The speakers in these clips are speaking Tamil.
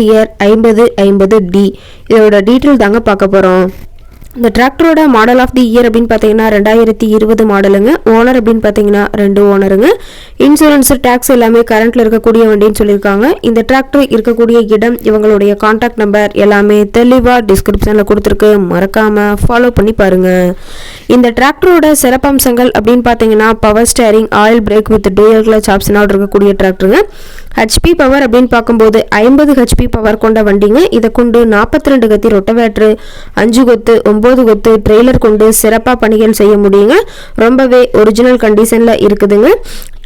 டியர் ஐம்பது ஐம்பது டி இதோட டீட்டெயில் தாங்க பார்க்க போகிறோம் இந்த டிராக்டரோட மாடல் ஆஃப் தி இயர் அப்படின்னு பார்த்தீங்கன்னா ரெண்டாயிரத்தி இருபது மாடலுங்க ஓனர் அப்படின்னு பார்த்தீங்கன்னா ரெண்டு ஓனருங்க இன்சூரன்ஸ் டேக்ஸ் எல்லாமே கரண்ட்டில் இருக்கக்கூடிய வண்டின்னு சொல்லியிருக்காங்க. இந்த டிராக்டர் இருக்கக்கூடிய இடம் இவங்களுடைய காண்டாக்ட் நம்பர் எல்லாமே தெளிவாக டிஸ்கிரிப்ஷனில் கொடுத்துருக்கு. மறக்காமல் ஃபாலோ பண்ணி பாருங்கள் இந்த டிராக்டரோட சிறப்பம்சங்கள் அப்படின்னு பார்த்தீங்கன்னா power steering oil brake with dual clutch ஆப்ஷனோட இருக்கக்கூடிய டிராக்டருங்க ஹெச்பி பவர் அப்படின்னு பார்க்கும்போது ஐம்பது ஹெச்பி பவர் கொண்ட வண்டிங்க. இதை கொண்டு நாற்பத்தி ரெண்டு கத்தி ரொட்டவேட்ரு அஞ்சு கொத்து ஒம்பது கொத்து ட்ரெய்லர் கொண்டு சிறப்பாக பணிகள் செய்ய முடியுங்க. ரொம்பவே ஒரிஜினல் கண்டிஷனில் இருக்குதுங்க.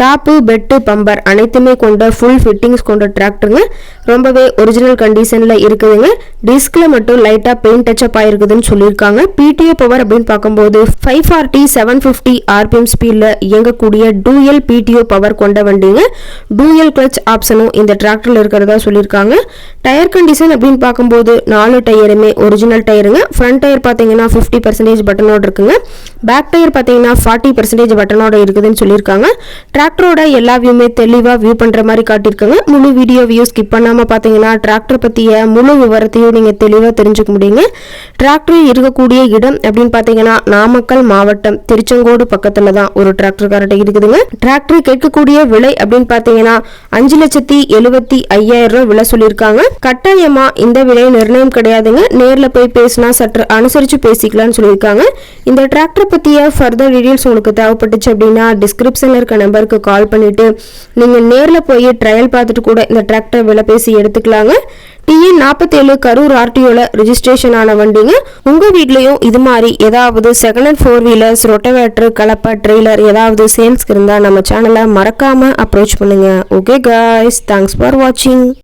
டாப்பு பெட்டு பம்பர் அனைத்துமே கொண்ட ஃபுல் ஃபிட்டிங்ஸ் கொண்ட டிராக்டருங்க ரொம்பவே ஒரிஜினல் கண்டிஷனில் இருக்குதுங்க. டிஸ்கில் மட்டும் லைட்டாக பெயிண்ட் டச்சப் ஆயிருக்குதுன்னு சொல்லியிருக்காங்க. பிடிஓ பவர் அப்படின்னு பார்க்கும்போது five forty seven fifty RPM ஸ்பீடில் இயங்கக்கூடிய டூயல் பிடிஓ பவர் கொண்ட வண்டிங்க. டூஎல் கிளச் ஆப்ஷனும் இந்த டிராக்டரில் இருக்கிறதா சொல்லியிருக்காங்க. டயர் கண்டிஷன் அப்படின்னு பார்க்கும்போது நாலு டயருமே ஒரிஜினல் டயருங்க ஃப்ரண்ட் டயர் பார்த்தீங்கன்னா ஃபிஃப்டி பர்சன்டேஜ் பட்டனோடு இருக்குங்க. பேக் டயர் பார்த்தீங்கன்னா ஃபார்ட்டி பர்சன்டேஜ் பட்டனோட இருக்குதுன்னு சொல்லியிருக்காங்க. டிராக்டரோட எல்லா வியூமே தெளிவாக வியூ பண்ணுற மாதிரி காட்டியிருக்காங்க. முழு வீடியோ வியூ ஸ்கிப் பண்ணாமல் பார்த்தீங்கன்னா டிராக்டர் பற்றிய முழு விவரத்தையும் நீங்கள் தெளிவாக தெரிஞ்சுக்க முடியுங்க. டிராக்டர் இருக்கக்கூடிய இடம் அப்படின்னு பார்த்தீங்கன்னா நாமக்கல் மாவட்டம். திருச்செங்கோடு பக்கத்தில் தான் ஒரு டிராக்டர் இருக்குதுங்க. டிராக்டர் கேட்கக்கூடிய விலை அப்படின்னு பார்த்தீங்கன்னா அஞ்சு லட்சத்தி எழுபத்தி ஐயாயிரம் ரூபாய் விலை சொல்லியிருக்காங்க. கட்டாயமா இந்த விலை நிர்ணயம் கிடையாதுங்க. நேரில் போய் பேசினா சற்று அனுசரித்து பேசிக்கலாம்னு சொல்லியிருக்காங்க. இந்த டிராக்டர் பற்றிய ஃபர்தர் டீடைல்ஸ் உங்களுக்கு தேவைப்பட்டுச்சு அப்படின்னா டிஸ்கிரிப்ஷனில் இருக்க நம்பருக்கு கால் பண்ணிட்டு நீங்கள் நேரில் போய் ட்ரையல் பார்த்துட்டு கூட இந்த டிராக்டர் விலை பேசி எடுத்துக்கலாங்க. டிஎன் நாற்பத்தேழு கரூர் ஆர்டிஓவில் ரிஜிஸ்ட்ரேஷன் ஆன வண்டிங்க. உங்கள் வீட்லேயும் இது மாதிரி ஏதாவது second hand four wheelers rotavator கலப்பா trailer ஏதாவது சேல்ஸ்க்கு இருந்தால் நம்ம சேனலை மறக்காமல் அப்ரோச் பண்ணுங்கள் ஓகே காய்ஸ் தேங்க்ஸ் ஃபார் வாட்சிங்